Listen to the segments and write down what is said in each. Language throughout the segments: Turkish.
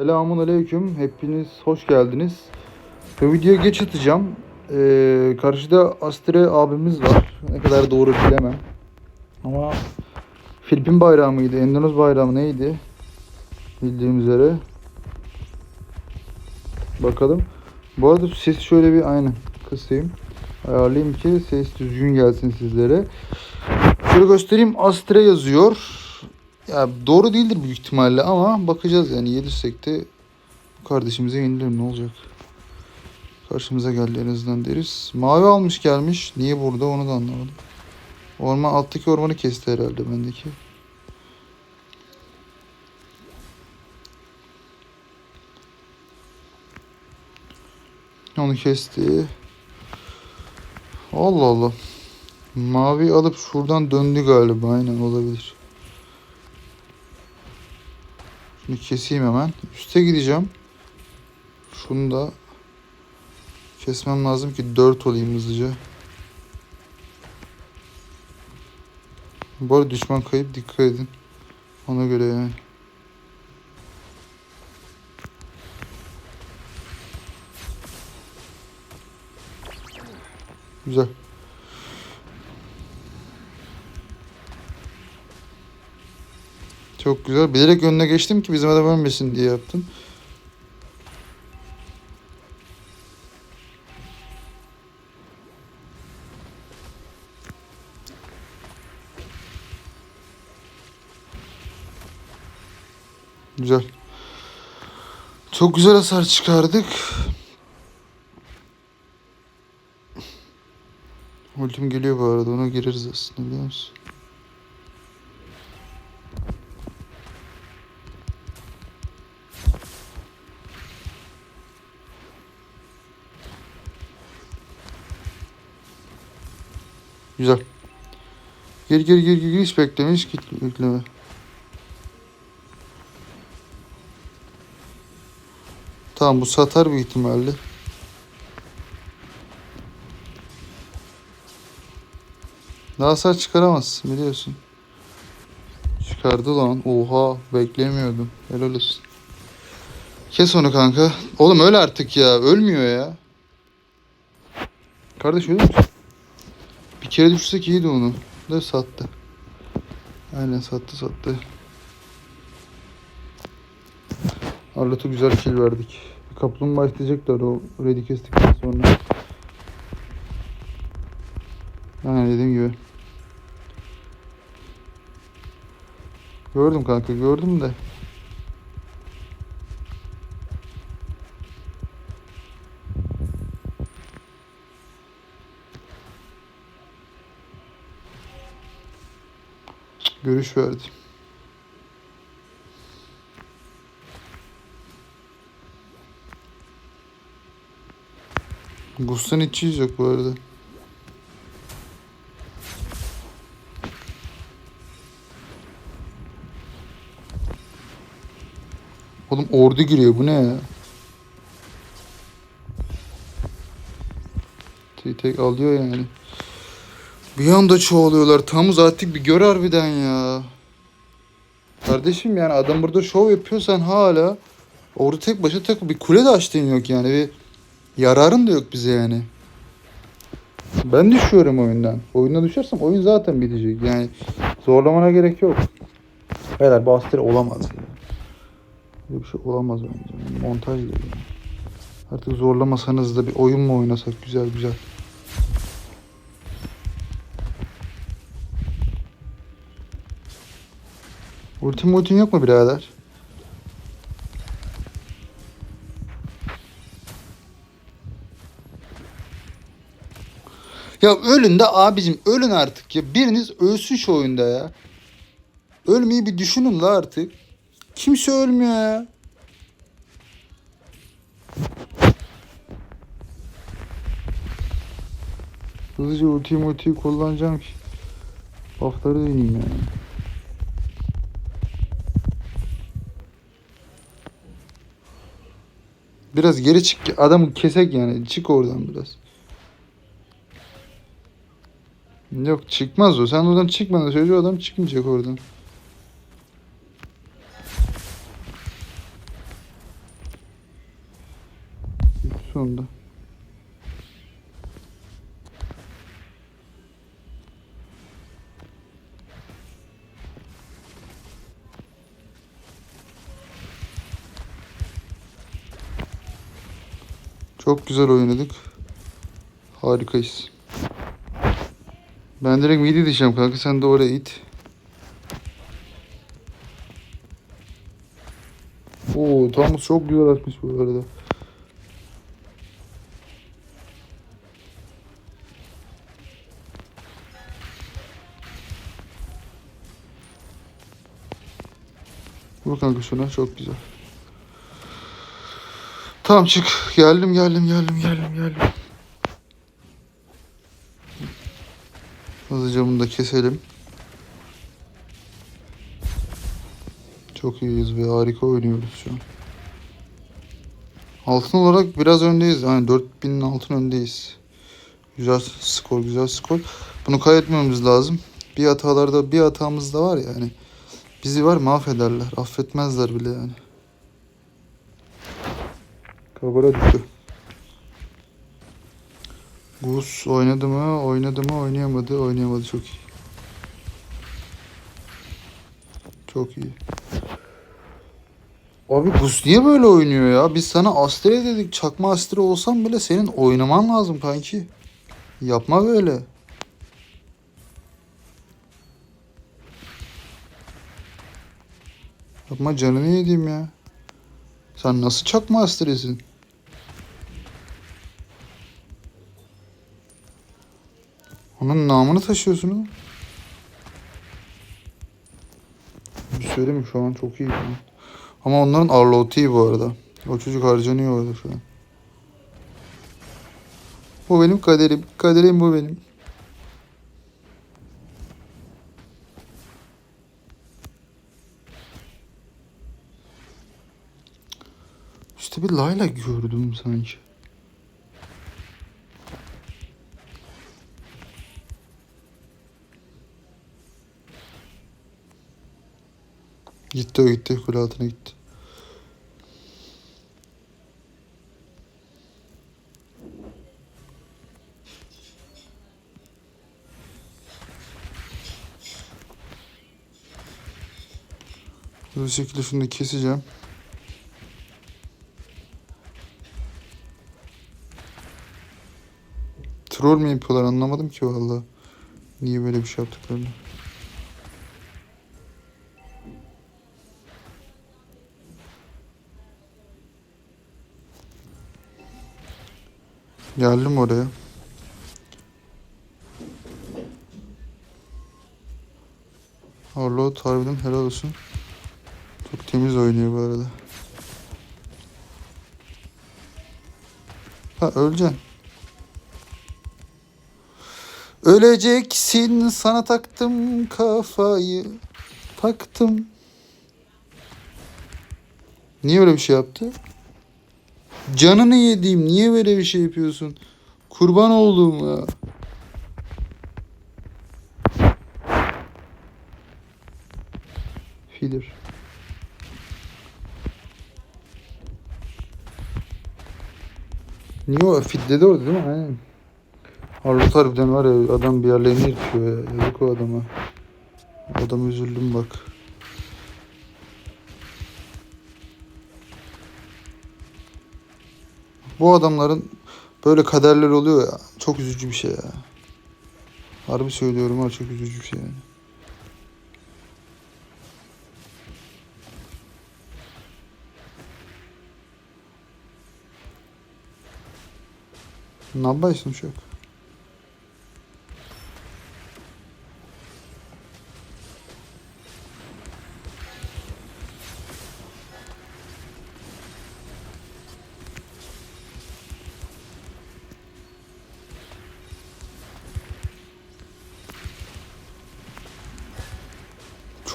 Selamun Aleyküm. Hepiniz hoş geldiniz. Bu videoyu geç atacağım. Ee, karşıda Astre abimiz var. Ne kadar doğru bilemem. Ama Filipin bayrağı mıydı? Endonez bayrağı neydi? Bildiğim üzere. Bakalım. Bu arada ses şöyle bir aynı kısayım. Ayarlayayım ki ses düzgün gelsin sizlere. Şöyle göstereyim. Astre yazıyor. Ya doğru değildir büyük ihtimalle ama bakacağız yani yedirsek de kardeşimize yenilir ne olacak. Karşımıza geldi en azından deriz. Mavi almış gelmiş. Niye burada onu da anlamadım. Orman alttaki ormanı kesti herhalde bendeki. Onu kesti. Allah Allah. Mavi alıp şuradan döndü galiba. Aynen olabilir. Şunu keseyim hemen. Üste gideceğim. Şunu da kesmem lazım ki 4 olayım hızlıca. Bu arada düşman kayıp dikkat edin. Ona göre yani. Güzel. Çok güzel. Bilerek önüne geçtim ki bizim adam ölmesin diye yaptım. Güzel. Çok güzel hasar çıkardık. Ultim geliyor bu arada. Ona gireriz aslında biliyor musun? Güzel. Gir gir gir gir hiç git bekleme. Tamam bu satar bir ihtimalle. Daha hasar çıkaramazsın biliyorsun. Çıkardı lan. Oha beklemiyordum. Helal olsun. Kes onu kanka. Oğlum öl artık ya. Ölmüyor ya. Kardeş ölür müsün? Kere düşsek iyiydi onu. Da sattı. Aynen sattı sattı. Arlot'a güzel kill verdik. Kaplumbağa isteyecekler o ready kestikten sonra. Aynen dediğim gibi. Gördüm kanka gördüm de. Görüş verdi. Gustan içi yok bu arada. Oğlum ordu giriyor bu ne ya? Tek alıyor yani. Bir anda çoğalıyorlar. Tamuz artık bir gör harbiden ya. Kardeşim yani adam burada şov yapıyor sen hala orada tek başına tek bir kule de açtığın yok yani bir yararın da yok bize yani. Ben düşüyorum oyundan. Oyuna düşersem oyun zaten bitecek. Yani zorlamana gerek yok. Beyler bu Astra olamaz ya. Böyle bir şey olamaz bence. Montaj gibi. Artık zorlamasanız da bir oyun mu oynasak güzel güzel. Ultim ultim yok mu birader? Ya ölün de abicim ölün artık ya. Biriniz ölsün şu oyunda ya. Ölmeyi bir düşünün la artık. Kimse ölmüyor ya. Hızlıca ultiyi multiyi kullanacağım ki. Buff'ları deneyeyim yani. Biraz geri çık. Adamı kesek yani. Çık oradan biraz. Yok çıkmaz o. Sen oradan çıkmadın o adam çıkmayacak oradan. Çok güzel oynadık. Harikayız. Ben direkt midi diyeceğim kanka sen de oraya it. Oo Thomas çok güzel atmış bu arada. Vur kanka şuna çok güzel. Tamam çık. Geldim geldim geldim geldim geldim. Hızlıca bunu da keselim. Çok iyiyiz ve harika oynuyoruz şu an. Altın olarak biraz öndeyiz. Yani 4000'in altın öndeyiz. Güzel skor, güzel skor. Bunu kaybetmemiz lazım. Bir hatalarda bir hatamız da var yani. Bizi var mahvederler. Affetmezler bile yani. Kabara düştü. Gus oynadı mı? Oynadı mı? Oynayamadı. Oynayamadı. Çok iyi. Çok iyi. Abi Gus niye böyle oynuyor ya? Biz sana Astre dedik. Çakma Astre olsan bile senin oynaman lazım kanki. Yapma böyle. Yapma canını yediğim ya. Sen nasıl çakma Astre'sin? Onun namını taşıyorsun. Bir söyleyeyim mi? Şu an çok iyi. Ama onların Arlot'i bu arada. O çocuk harcanıyor orada şu an. Bu benim kaderim. Kaderim bu benim. İşte bir Layla gördüm sanki. Gitti o gitti. Kule altına gitti. Bu şekilde şunu keseceğim. Troll mü yapıyorlar anlamadım ki valla. Niye böyle bir şey yaptıklarını. Geldim oraya. Arlot harbiden helal olsun. Çok temiz oynuyor bu arada. Ha öleceksin. Öleceksin sana taktım kafayı. Taktım. Niye öyle bir şey yaptı? Canını yediğim niye böyle bir şey yapıyorsun? Kurban olduğum ya. Feeder. Niye o fitledi orada değil mi? Aynen. Harlut harbiden var ya adam bir yerlerini yırtıyor ya. Yazık o adama. Adam üzüldüm bak. Bu adamların böyle kaderler oluyor ya. Çok üzücü bir şey ya. Harbi söylüyorum ha çok üzücü bir şey yani. Ne yapıyorsun çok?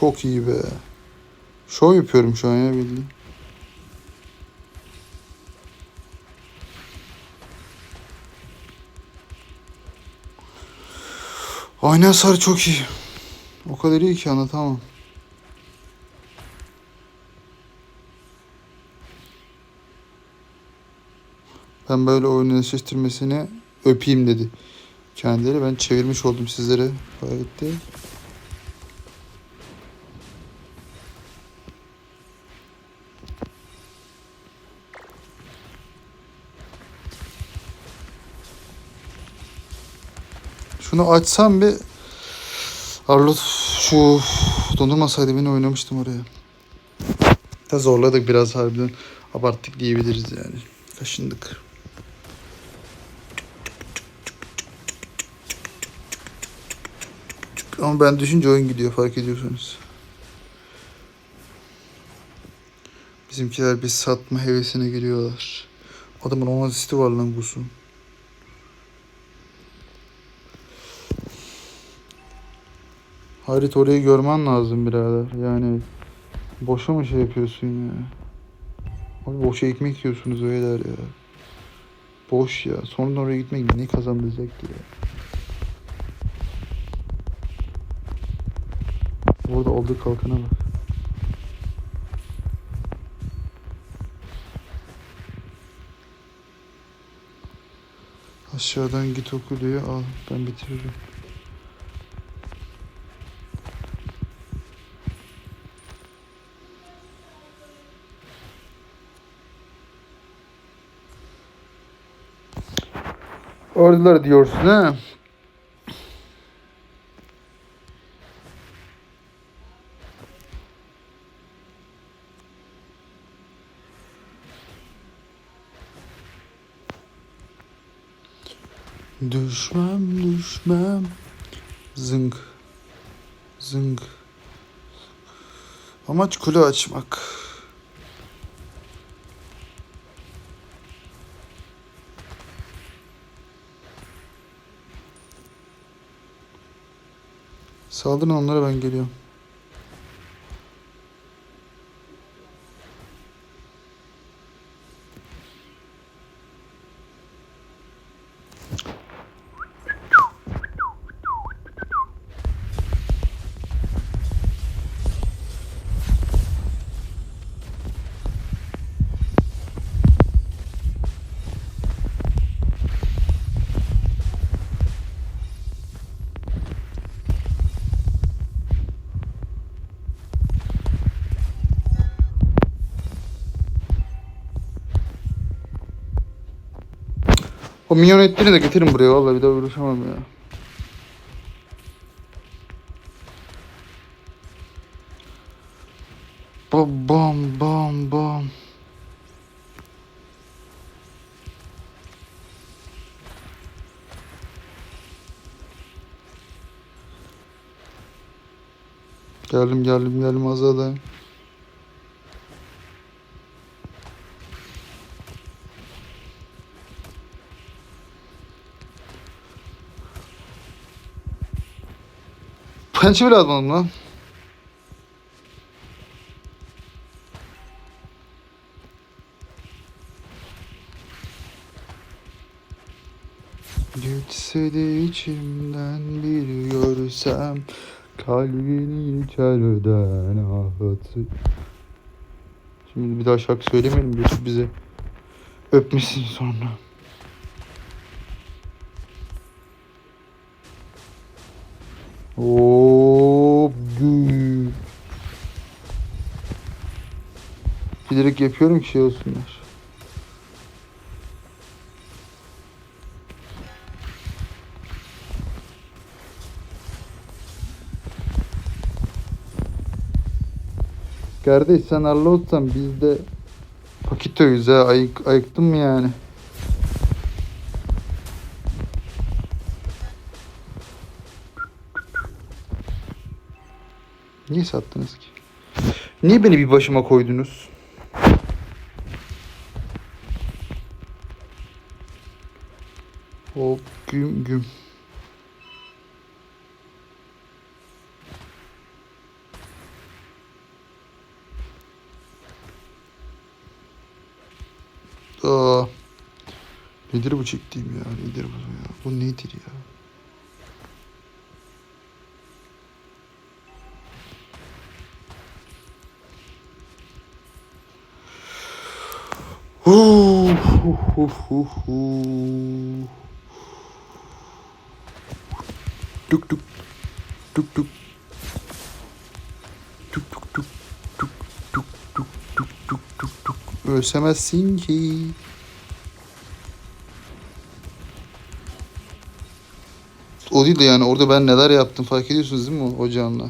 Çok iyi be. Şov yapıyorum şu an ya bildiğin. Aynı hasar çok iyi. O kadar iyi ki anlatamam. Ben böyle oyunu eşleştirmesini öpeyim dedi. Kendileri ben çevirmiş oldum sizlere. Gayet de. Şunu açsam bir Arlut şu dondurmasaydı beni oynamıştım oraya. Da zorladık biraz harbiden. Abarttık diyebiliriz yani. Kaşındık. Ama ben düşünce oyun gidiyor fark ediyorsanız. Bizimkiler bir satma hevesine giriyorlar. Adamın 10 asisti var lan Gus'un. Harit orayı görmen lazım birader. Yani boşa mı şey yapıyorsun ya? Abi boşa ekmek yiyorsunuz öyleler ya. Boş ya. Sonradan oraya gitmek ne kazandıracak ki ya? Orada olduğu kalkana bak. Aşağıdan git oku. Al ben bitiririm. Oradalar diyorsun ha? Düşmem düşmem. Zınk Zınk. Amaç kule açmak Saldırın onlara ben geliyorum. O minyon etlerini de getirin buraya vallahi bir daha uğraşamam ya. Bam bam bam bam. Geldim geldim geldim azada. Pençe bile atmadım lan. Geçse de içimden bir görsem Kalbini içeriden ahatı Şimdi bir daha şarkı söylemeyelim bize öpmesin sonra. Gü. Bilerek yapıyorum ki şey olsunlar. Kardeş sen Arlotsan biz de Pakito'yuz ha ayık, ayıktın mı yani? Niye sattınız ki? Niye beni bir başıma koydunuz? Hop güm güm. Aa. Nedir bu çektiğim ya? Nedir bu ya? Bu nedir ya? Hu hu hu hu. Tuk tuk. Tuk tuk. Tuk tuk tuk. Tuk tuk tuk tuk tuk tuk. Ölsemezsin ki. O değil de yani orada ben neler yaptım fark ediyorsunuz değil mi o, canla?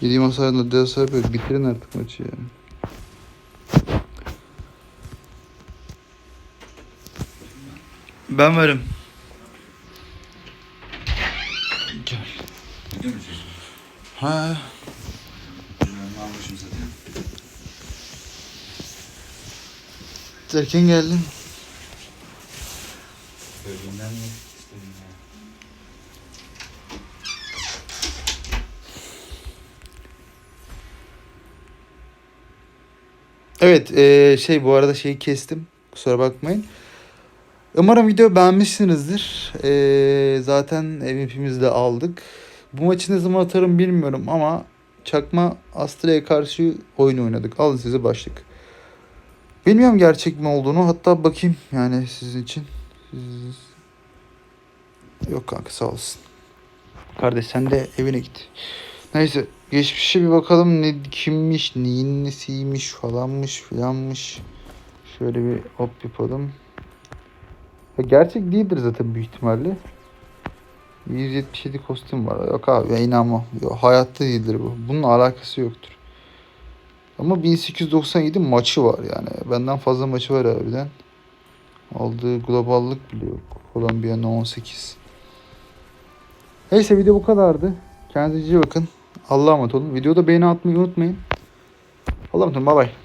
Yediğim hasarla de hasar böyle bitirin artık maçı yani. Ben varım. Gel. Gidiyor musun? Ha. Ben almışım zaten. Erken geldin. Bölümden mi istedim ya? Evet eee, şey bu arada şeyi kestim. Kusura bakmayın. Umarım video beğenmişsinizdir. Eee, zaten MVP'mizi de aldık. Bu maçı ne zaman atarım bilmiyorum ama Çakma Astra'ya karşı oyun oynadık. Alın size başlık. Bilmiyorum gerçek mi olduğunu. Hatta bakayım yani sizin için. Yok kanka sağ olsun. Kardeş sen de evine git. Neyse geçmişe bir bakalım ne kimmiş, neyin nesiymiş falanmış filanmış. Şöyle bir hop yapalım. Ya gerçek değildir zaten büyük ihtimalle. 177 kostüm var. Yok abi ya. Yok, hayatta değildir bu. Bunun alakası yoktur. Ama 1897 maçı var yani. Benden fazla maçı var harbiden. Aldığı globallık bile yok. Kolombiya'nın 18. Neyse video bu kadardı. Kendinize iyi bakın. Allah'a emanet olun. Videoda beğeni atmayı unutmayın. Allah'a emanet olun. Bay bay.